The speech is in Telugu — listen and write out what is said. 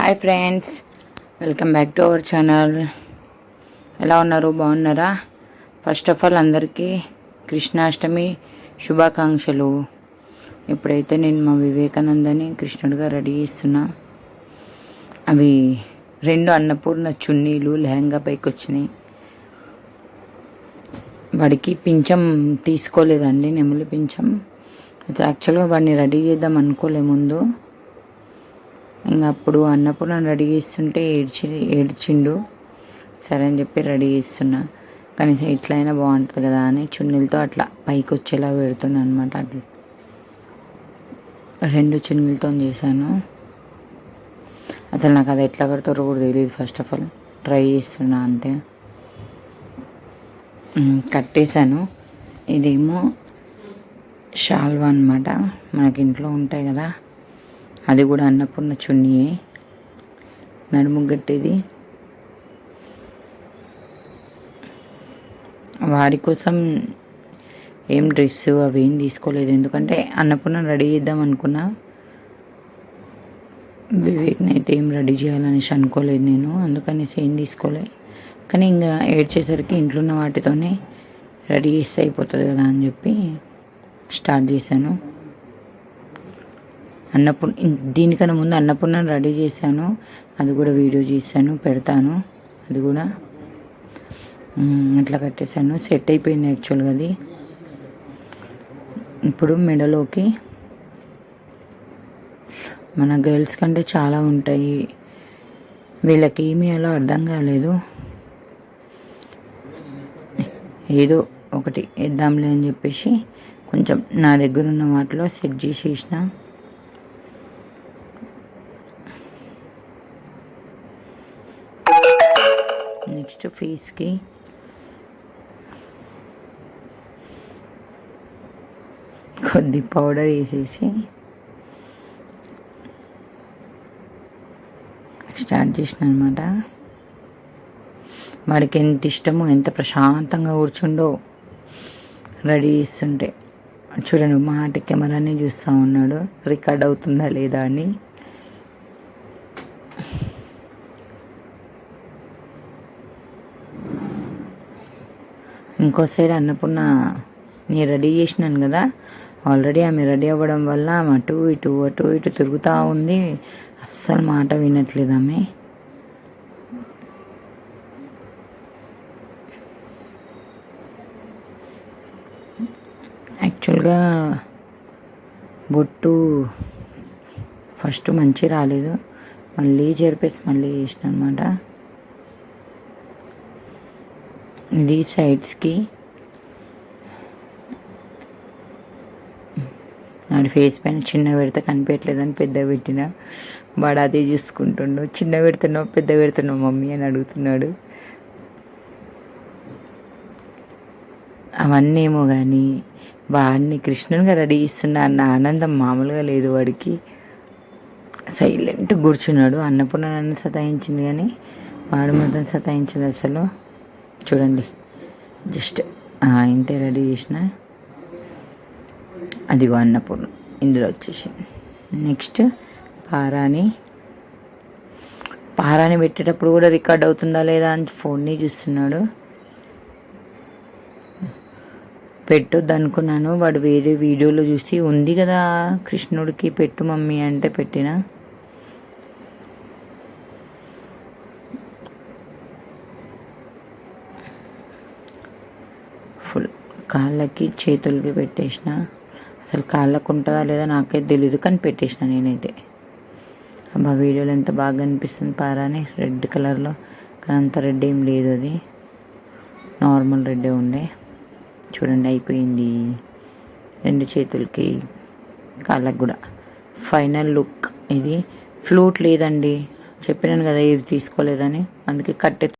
Hi friends welcome back to our channel ఎలా ఉన్నారు? బాగున్నారా? ఫస్ట్ ఆఫ్ ఆల్ అందరికీ కృష్ణాష్టమి శుభాకాంక్షలు. ఇప్పుడైతే నేను మా వివేకానందని కృష్ణుడిగా రెడీ చేస్తున్నా. అవి రెండు అన్నపూర్ణ చున్నీలు లెహంగా పైకి వచ్చినాయి వాడికి పింఛం తీసుకోలేదండి నెమలి పింఛం. యాక్చువల్గా వాడిని రెడీ చేద్దాం అనుకోలే ముందు. ఇంకా అప్పుడు అన్నపూర్ణ రెడీ చేస్తుంటే ఏడ్చి ఏడ్చిండు. సరే అని చెప్పి రెడీ చేస్తున్నా. కనీసం ఇట్లయినా బాగుంటుంది కదా అని చున్నీలతో అట్లా పైకి వచ్చేలా పెడుతున్నా అనమాట అట్లా రెండు చున్నీలతో చేశాను. అసలు నాకు అది ఎట్లా కడతారో కూడా తెలియదు ఫస్ట్ ఆఫ్ ఆల్ ట్రై చేస్తున్నా అంతే. కట్టేశాను. ఇదేమో షాల్వా అనమాట మనకి ఇంట్లో ఉంటాయి కదా. అది కూడా అన్నపూర్ణ చున్నీయే. నడుము గట్టేది వారి కోసం ఏం డ్రెస్ అవి ఏం తీసుకోలేదు. ఎందుకంటే అన్నపూర్ణ రెడీ చేద్దాం అనుకున్నా వివేక్ని అయితే ఏం రెడీ చేయాలనేసి అనుకోలేదు నేను. అందుకనేసి ఏం తీసుకోలే. కానీ ఇంకా ఏడ్చేసరికి ఇంట్లో ఉన్న వాటితోనే రెడీ చేస్తే అయిపోతుంది కదా అని చెప్పి స్టార్ట్ చేశాను. అన్నపూర్ణ దీనికన్నా ముందు అన్నపూర్ణ రెడీ చేశాను. అది కూడా వీడియో చేశాను పెడతాను. అది కూడా అట్లా కట్టేశాను. సెట్ అయిపోయింది యాక్చువల్గా అది. ఇప్పుడు మెడలోకి మన గర్ల్స్ కంటే చాలా ఉంటాయి. వీళ్ళకి ఏమీ అలా అర్థం కాలేదు. ఏదో ఒకటి వేద్దాంలే అని చెప్పేసి కొంచెం నా దగ్గర ఉన్న వాటిలో సెట్ చేసేసిన నెక్స్ట్ ఫేస్కి. కొద్ది పౌడర్ వేసేసి. స్టార్ట్ చేసిన అనమాట వాడికి ఎంత ఇష్టమో ఎంత ప్రశాంతంగా కూర్చుండో రెడీ చేస్తుంటే. చూడండి మాట కెమెరానే చూస్తూ ఉన్నాడు. రికార్డ్ అవుతుందా లేదా అని. ఇంకో సైడ్ అన్నపూర్ణ నేను రెడీ చేసినాను కదా. ఆల్రెడీ ఆమె రెడీ అవ్వడం వల్ల ఆమె అటు ఇటు అటు ఇటు తిరుగుతూ ఉంది. అస్సలు మాట వినట్లేదు ఆమె. యాక్చువల్గా బొట్టు ఫస్ట్ మంచి రాలేదు. మళ్ళీ జరిపేసి మళ్ళీ చేసిన అనమాట ఇది సైడ్స్కి. నాడు ఫేస్ పైన చిన్న పెడితే కనిపించలేదని పెద్ద పెట్టిన. వాడు అదే చూసుకుంటుండు. చిన్న పెడుతున్నావు పెద్ద పెడుతున్నావు మమ్మీ అని అడుగుతున్నాడు. అవన్నీ ఏమో కానీ వాడిని కృష్ణునిగా రెడీ ఇస్తున్నా అన్న ఆనందం మామూలుగా లేదు వాడికి. సైలెంట్ కూర్చున్నాడు. అన్నపూర్ణ నన్ను సతాయించింది కానీ వాడు మాత్రం సతాయించదు అసలు. చూడండి. జస్ట్ ఇంతే రెడీ చేసిన. అదిగో అన్నపూర్ణ ఇందులో వచ్చేసి. నెక్స్ట్ పారాని. పారాని పెట్టేటప్పుడు కూడా రికార్డ్ అవుతుందా లేదా అని ఫోన్ని చూస్తున్నాడు. పెట్టొద్దు అనుకున్నాను వాడు వేరే వీడియోలో చూసి ఉంది కదా కృష్ణుడికి పెట్టు మమ్మీ అంటే పెట్టిన. కాళ్ళకి చేతులకి పెట్టేసిన? అసలు కాళ్ళకు ఉంటుందా లేదా నాకైతే తెలియదు కానీ పెట్టేసిన నేనైతే. అబ్బా వీడియోలో ఎంత బాగా అనిపిస్తుంది పారాని రెడ్ కలర్లో. కానీ అంత రెడ్ ఏం లేదు అది. నార్మల్ రెడ్డే ఉండే. చూడండి అయిపోయింది. రెండు చేతులకి కాళ్ళకు కూడా. ఫైనల్ లుక్ ఇది. ఫ్లూట్ లేదండి. చెప్పినాను కదా ఏవి తీసుకోలేదని. అందుకే కట్టె